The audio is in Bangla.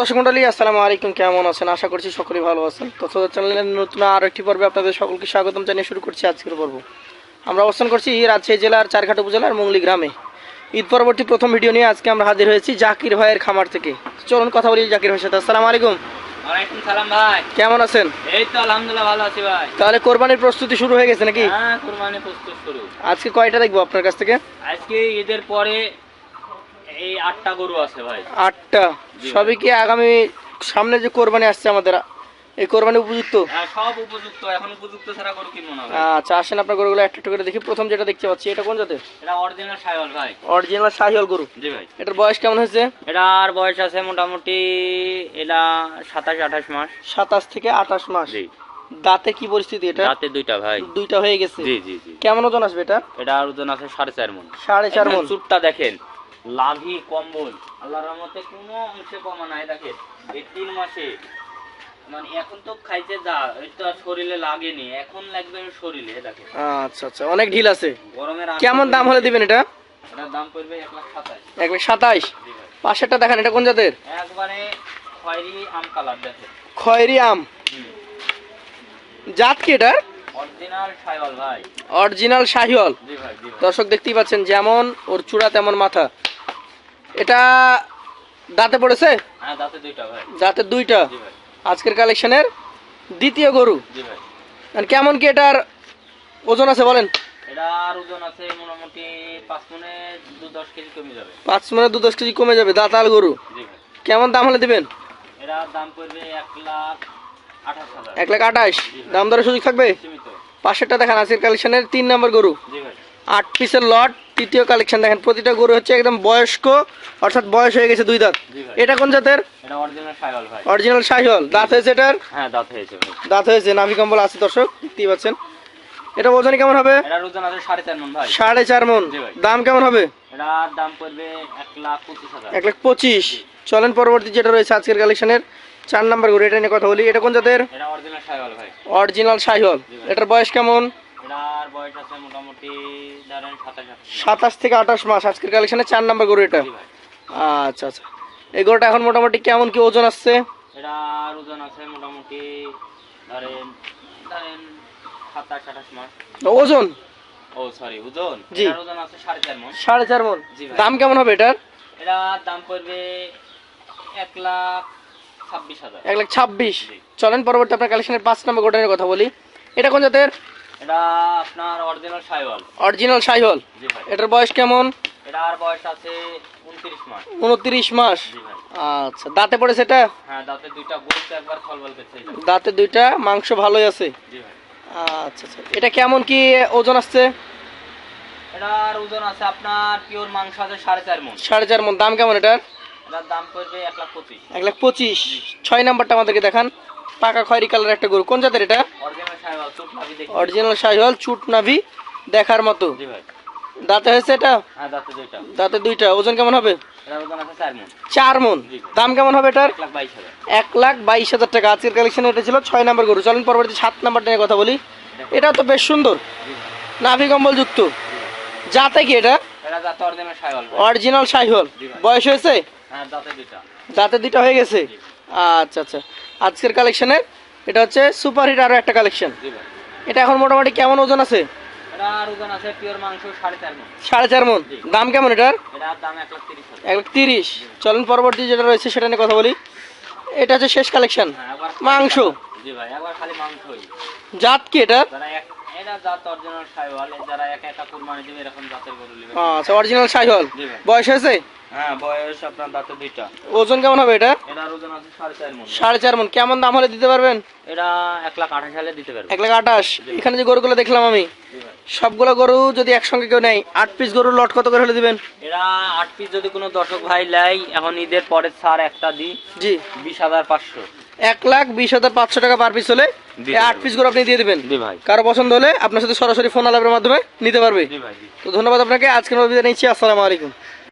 দর্শক মন্ডলী আসসালামু আলাইকুম। কেমন আছেন? আশা করছি সকলেই ভালো আছেন। তো চ্যানেলের নতুন আরও একটি পর্বে আপনাদের সকলকে স্বাগতম জানিয়ে শুরু করছি আজকের পর্ব। আমরা অবস্থান করছি রাজশাহী জেলার চারঘাট উপজেলার মঙ্গলি গ্রামে। ঈদ পরবর্তী প্রথম ভিডিও নিয়ে আজকে আমরা হাজির হয়েছি জাকির ভাইয়ের খামার থেকে। চলুন কথা বলি জাকির ভাইয়ের সাথে। আসসালামু আলাইকুম। ওয়ালাইকুম সালাম ভাই। কেমন আছেন? এই তো আলহামদুলিল্লাহ ভালো আছি ভাই। তাহলে কোরবানির প্রস্তুতি শুরু হয়ে গেছে নাকি? হ্যাঁ কুরবানি প্রস্তুত শুরু। আজকে কয়টা দেখব আপনার কাছ থেকে? আজকে ঈদের পরে এই আটটা গরু আছে ভাই। আটটা? সবই কি আগামী সামনে যে কোরবানি আসছে আমাদের এই কোরবানি উপযুক্ত? হ্যাঁ, সব উপযুক্ত এখন উপযুক্ত ছাড়া গরু কিনবো না আচ্ছা আসেন আপনার গরুগুলো একটা একটা করে দেখি। প্রথম যেটা দেখতে পাচ্ছি এটা কোন জাতের? এটা অরিজিনাল সাইওয়াল ভাই। অরিজিনাল শাহিওয়াল গরু। জি ভাই। এটার বয়স কেমন হয়েছে? এটার বয়স আছে মোটামুটি এটা সাতাশ আঠাশ মাস। সাতাশ থেকে আঠাশ মাস। জি। দাঁতে কি পরিস্থিতি এটা? রাতে দুইটা ভাই। দুইটা হয়ে গেছে। জি জি জি। কেমন ওজন আসবে এটা এটার ওজন আছে সাড়ে চার মন। সাড়ে চার মন। চুটটা দেখেন। লাভি কম্বল। আল্লাহর রহমতে কোনো অংশে কমা নাই দেখেন এই তিন মাসে। মানে এখন তো খাইতে যা এটা শরীরে লাগেনি এখন লাগবে শরীরে আচ্ছা আচ্ছা অনেক ঢিল আছে। গরমের কেমন দাম হলে দিবেন এটা? এটার দাম পড়বে এক লাখ এক লাখ সাতাইশ পাশেরটা দেখান এটা কোন জাতের? একবারে খয়েরি আম কালার দেখেন। খয়েরি আম। জাত কি এটা অরিজিনাল শাহিওয়াল দর্শক দেখতেই পাচ্ছেন যেমন ওর চূড়া তেমন মাথা। এটা দাঁতে পড়েছে? হ্যাঁ দাঁতে দুইটা আজকের কালেকশনের দ্বিতীয় গরু। কেমন কি এটার ওজন আছে বলেন? পাঁচ মনে দু দশ কেজি কমে যাবে। দাঁতাল গরু। কেমন দাম হলে দিবেন? এক লাখ আঠাশ দাম দরের সুযোগ থাকবে? পাশেরটা দেখেন আজকের কালেকশনের তিন নম্বর গরু। আট পিসের লট তৃতীয় কালেকশন দেখেন প্রতিটা গরু হচ্ছে একদম বয়স্ক অর্থাৎ বয়স হয়ে গেছে দুই দাঁত। এটা কোন জাতের? অরিজিনাল শাহিওয়াল দাঁত হয়েছে এটার? হ্যাঁ দাঁত হয়েছে নাভি কম্বল আছে দর্শক দেখতেই পাচ্ছেন। এটা ওজন কেমন হবে? সাড়ে চার মন। দাম কেমন হবে? এক লাখ পঁচিশ চলেন পরবর্তী যেটা রয়েছে আজকের কালেকশনের চার নাম্বার গরু এটা নিয়ে কথা বলি। এটা কোন জাতের? অরিজিনাল ভাই। এটার বয়স কেমন? এটার বয়স আছে মোটামুটি সাতাশ থেকে আঠাশ মাস আজকের কালেকশনের চার নাম্বার গরু এটা। আচ্ছা আচ্ছা। এই গরুটা এখন মোটামুটি কেমন কি ওজন আসছে? এটার ওজন আছে মোটামুটি ধরেন ধরেন সাতাশ আঠাশ মাস। ওজন? ও সরি ওজন? জি। ওজন আছে সাড়ে চার মন। সাড়ে চার মন। দাম কেমন হবে এটার? এটার দাম পড়বে এক লাখ ছাব্বিশ হাজার। এক লাখ ছাব্বিশ। চলেন পরবর্তী আপনার কালেকশনের পাঁচ নম্বর গরুটা কথা বলি। এটা কোন জাতের? এটা আপনার অরিজিনাল সাইওয়াল। অরিজিনাল জি ভাই। এটার বয়স কেমন? এটার বয়স আছে উনত্রিশ মাস। উনত্রিশ মাস? জি ভাই। আচ্ছা দাঁতে পড়েছে এটা? হ্যাঁ দাঁতে দুইটা একবার করছে দাঁতে। দুইটা মাংস ভালোই আছে? জি ভাই। আচ্ছা আচ্ছা। এটা কেমন কি ওজন আসছে? এটার ওজন আছে আপনার পিওর মাংস আছে সাড়ে চার মন। সাড়ে চার মন। দাম কেমন এটার? এটার দাম পড়বে এক লাখ পঁচিশ। এক লাখ পঁচিশ। ছয় নাম্বারটা আমাদেরকে দেখান। পাকা খয়েরি কালার একটা গরু। কোন জাতের এটা? অরিজিনাল শাহিওয়াল চুট নাভি দেখার মতো। দাঁতে হয়েছে এটা? হ্যাঁ দাঁতে দুইটা। ওজন কেমন হবে? চার মন। দাম কেমন হবে এটার? এক লাখ বাইশ হাজার। টাকা। আজকের কালেকশন এটা ছিল ছয় নাম্বার গরু। চলেন পরবর্তী সাত নাম্বারটা নিয়ে কথা বলি। এটা তো বেশ সুন্দর। নাভি কম্বল যুক্ত যাতে কি এটা? অরিজিনাল শাহিওয়াল বয়স হয়েছে? হ্যাঁ দাঁতে দুইটা। হয়ে গেছে? আচ্ছা আচ্ছা। আজকের কালেকশনের এটা হচ্ছে সুপার হিট আরও একটা কালেকশন। এটা এখন মোটামুটি কেমন ওজন আছে? এটার সাড়ে চার মন। দাম কেমন এটার? এটার এক লাখ তিরিশ চলেন পরবর্তী যেটা রয়েছে সেটা নিয়ে কথা বলি। এটা হচ্ছে শেষ কালেকশন। হ্যাঁ মাংস। জাত কি এটা যারা এক এটা জাত অরিজিনাল সাইওয়াল? যারা একা একা কুরবানি দিবে এরকম জাতের গরু নেবে। আচ্ছা অরিজিনাল শাহিওয়াল বয়স হয়েছে? হ্যাঁ বয়স আপনার দাঁতে দুইটা। ওজন কেমন হবে এটা? এটার ওজন আছে সাড়ে চার মন। সাড়ে চার মন। কেমন দাম হলে দিতে পারবেন? এটা এক লাখ আঠাশ সালে দিতে পারবে এক লাখ আঠাশ? এখানে যে গরুগুলো দেখলাম আমি সবগুলো গরু যদি একসঙ্গে কেউ নেয় আট পিস গরু লট কত করে হলে দিবেন? এরা আট পিস যদি কোনো দর্শক ভাই লাই এখন ঈদের পরে ছাড় একটা দিই। জি। বিশ হাজার পাঁচশো। এক লাখ বিশ হাজার পাঁচশো টাকা পার পিস হলে আট পিস করে আপনি দিয়ে দেবেন। কারও পছন্দ হলে আপনার সাথে সরাসরি ফোন আলাপের মাধ্যমে নিতে পারবে। তো ধন্যবাদ আপনাকে আজকের নিচ্ছি আসসালামু আলাইকুম।